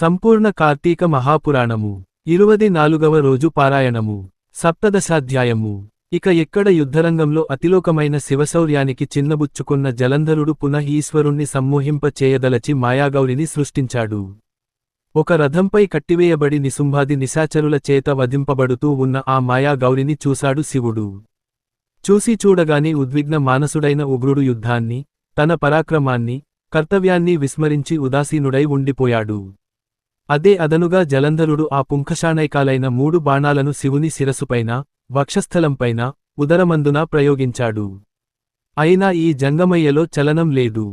సంపూర్ణ కార్తీక మహాపురాణము. ఇరువది నాలుగవ రోజు పారాయణము. సప్తదశాధ్యాయము. ఇక ఎక్కడ యుద్ధరంగంలో అతిలోకమైన శివశౌర్యానికి చిన్నబుచ్చుకున్న జలంధరుడు పునః ఈశ్వరుణ్ణి సమ్మోహింప చేయదలచి మాయాగౌరిని సృష్టించాడు. ఒక రథంపై కట్టివేయబడి నిసుంభాది నిశాచరుల చేత వధింపబడుతూ ఉన్న ఆ మాయాగౌరిని చూశాడు శివుడు. చూసి చూడగానే ఉద్విగ్న మానసుడైన ఉగ్రుడు యుద్ధాన్ని తన పరాక్రమాన్ని కర్తవ్యాన్ని విస్మరించి ఉదాసీనుడై ఉండిపోయాడు. అదే అదనుగా జలంధరుడు ఆ పుంఖశానైకాలైన మూడు బాణాలను శివుని శిరసుపైన వక్షస్థలంపైన ఉదరమందున ప్రయోగించాడు. అయినా ఈ జంగమయ్యలో చలనం లేదు.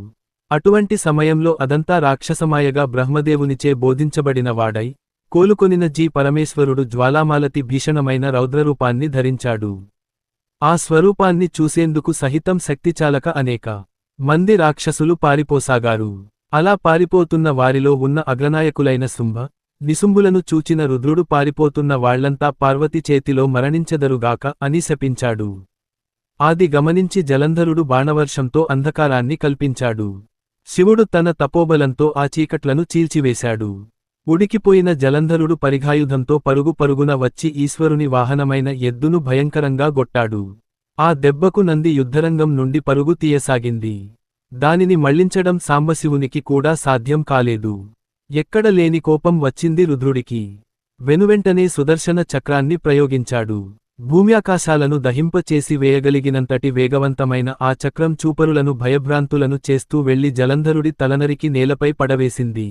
అటువంటి సమయంలో అదంతా రాక్షసమాయగా బ్రహ్మదేవునిచే బోధించబడిన వాడై కోలుకొనిన జీ పరమేశ్వరుడు జ్వాలామాలతి భీషణమైన రౌద్రరూపాన్ని ధరించాడు. ఆ స్వరూపాన్ని చూసేందుకు సహితం శక్తిచాలక అనేక మంది రాక్షసులు పారిపోసాగారు. అలా పారిపోతున్న వారిలో ఉన్న అగ్రనాయకులైన శుంభ నిసుంభులను చూచిన రుద్రుడు పారిపోతున్న వాళ్ళంతా పార్వతి చేతిలో మరణించెదరుగాక అని శపించాడు. ఆది గమనించి జలంధరుడు బాణవర్షంతో అంధకారాన్ని కల్పించాడు. శివుడు తన తపోబలంతో ఆ చీకట్లను చీల్చివేశాడు. ఉడికిపోయిన జలంధరుడు పరిఘాయుధంతో పరుగు పరుగున వచ్చి ఈశ్వరుని వాహనమైన ఎద్దును భయంకరంగా గొట్టాడు. ఆ దెబ్బకు నంది యుద్ధరంగం నుండి పరుగు తీయసాగింది. దానిని మళ్ళించడం సాంబశివునికి కూడా సాధ్యం కాలేదు. ఎక్కడ లేని కోపం వచ్చింది రుద్రుడికి. వెనువెంటనే సుదర్శన చక్రాన్ని ప్రయోగించాడు. భూమ్యాకాశాలను దహింపచేసి వేయగలిగినంతటి వేగవంతమైన ఆ చక్రం చూపరులను భయభ్రాంతులను చేస్తూ వెళ్ళి జలంధరుడి తలనరికి నేలపై పడవేసింది.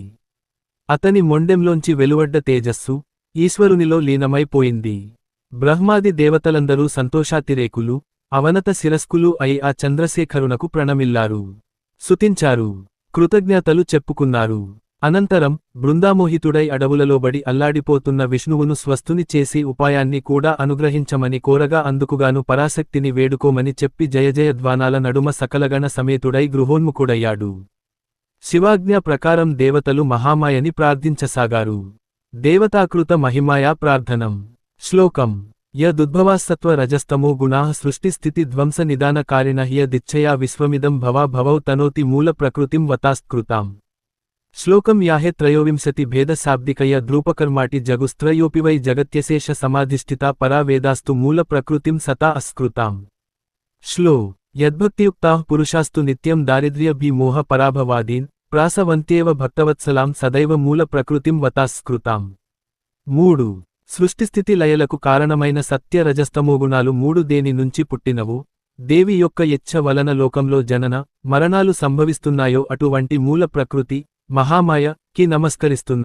అతని మొండెంలోంచి వెలువడ్డ తేజస్సు ఈశ్వరునిలో లీనమైపోయింది. బ్రహ్మాది దేవతలందరూ సంతోషాతిరేకులు అవనత శిరస్కులు అయి ఆ చంద్రశేఖరునకు ప్రణమిల్లారు. సుతించారు కృతజ్ఞతలు చెప్పుకున్నారు. అనంతరం బృందామోహితుడై అడవులలోబడి అల్లాడిపోతున్న విష్ణువును స్వస్థుని చేసి ఉపాయాన్ని కూడా అనుగ్రహించమని కోరగా అందుకుగాను పరాశక్తిని వేడుకోమని చెప్పి జయజయధ్వానాల నడుమ సకలగణ సమేతుడై గృహోన్ముఖుడయ్యాడు. శివాజ్ఞ ప్రకారం దేవతలు మహామాయని ప్రార్థించసాగారు. దేవతాకృత మహిమాయా ప్రార్థనం. శ్లోకం. यदुद्भवास्तत्व रजस्तमो गुणा सृष्टि स्थिति ध्वंस निदान कारिणः दिच्छया विश्वमिदं भवा भवौ तनोति मूल प्रकृति वतास्कृता श्लोकम याहे त्रयोविंशति भेदशाब्दिकय द्रूपकर्माटि जगुस्त्रयोऽपि वै जगत्यशेष समाधिष्ठिता परा वेदास्तु मूल प्रकृति सता अस्कृता श्लो यद्भक्तियुक्ताः पुरुषास्तु नित्यं दारिद्र्यभिमोह पराभवादीन् प्रासवन्त्येव भक्तवत्सलां सदैव मूलप्रकृतिं वतास्कृतां मूडु సృష్టిస్థితి లయలకు కారణమైన సత్య రజస్తమోగుణాలు మూడు దేని నుంచి పుట్టినవు? దేవి యొక్క ఇచ్చ వలన లోకంలో జనన మరణాలు సంభవిస్తున్నాయో అటువంటి మూల ప్రకృతి మహామాయ కి నమస్కరిస్తుంది